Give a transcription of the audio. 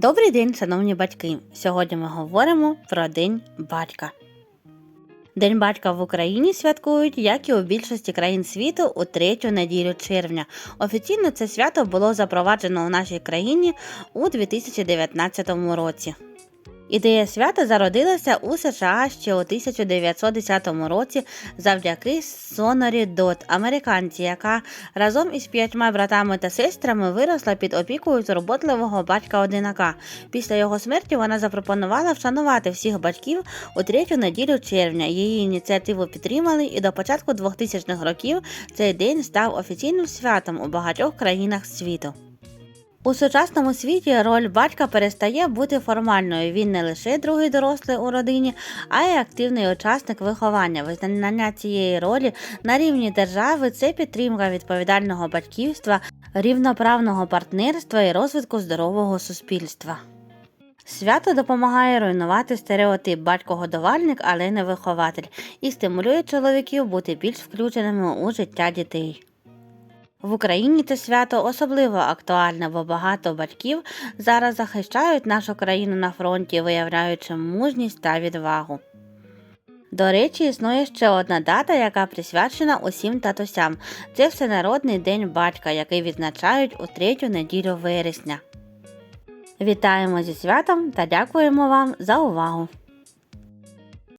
Добрий день, шановні батьки! Сьогодні ми говоримо про День батька. День батька в Україні святкують, як і у більшості країн світу, у третю неділю червня. Офіційно це свято було запроваджено у нашій країні у 2019 році. Ідея свята зародилася у США ще у 1910 році завдяки Сонорі Дот, американці, яка разом із п'ятьма братами та сестрами виросла під опікою турботливого батька одинака. Після його смерті вона запропонувала вшанувати всіх батьків у третю неділю червня. Її ініціативу підтримали, і до початку 2000-х років цей день став офіційним святом у багатьох країнах світу. У сучасному світі роль батька перестає бути формальною. Він не лише другий дорослий у родині, а й активний учасник виховання. Визнання цієї ролі на рівні держави це підтримка відповідального батьківства, рівноправного партнерства і розвитку здорового суспільства. Свято допомагає руйнувати стереотип батько-годувальник, але не вихователь, і стимулює чоловіків бути більш включеними у життя дітей. В Україні це свято особливо актуальне, бо багато батьків зараз захищають нашу країну на фронті, виявляючи мужність та відвагу. До речі, існує ще одна дата, яка присвячена усім татусям. Це Всенародний день батька, який відзначають у третю неділю вересня. Вітаємо зі святом та дякуємо вам за увагу!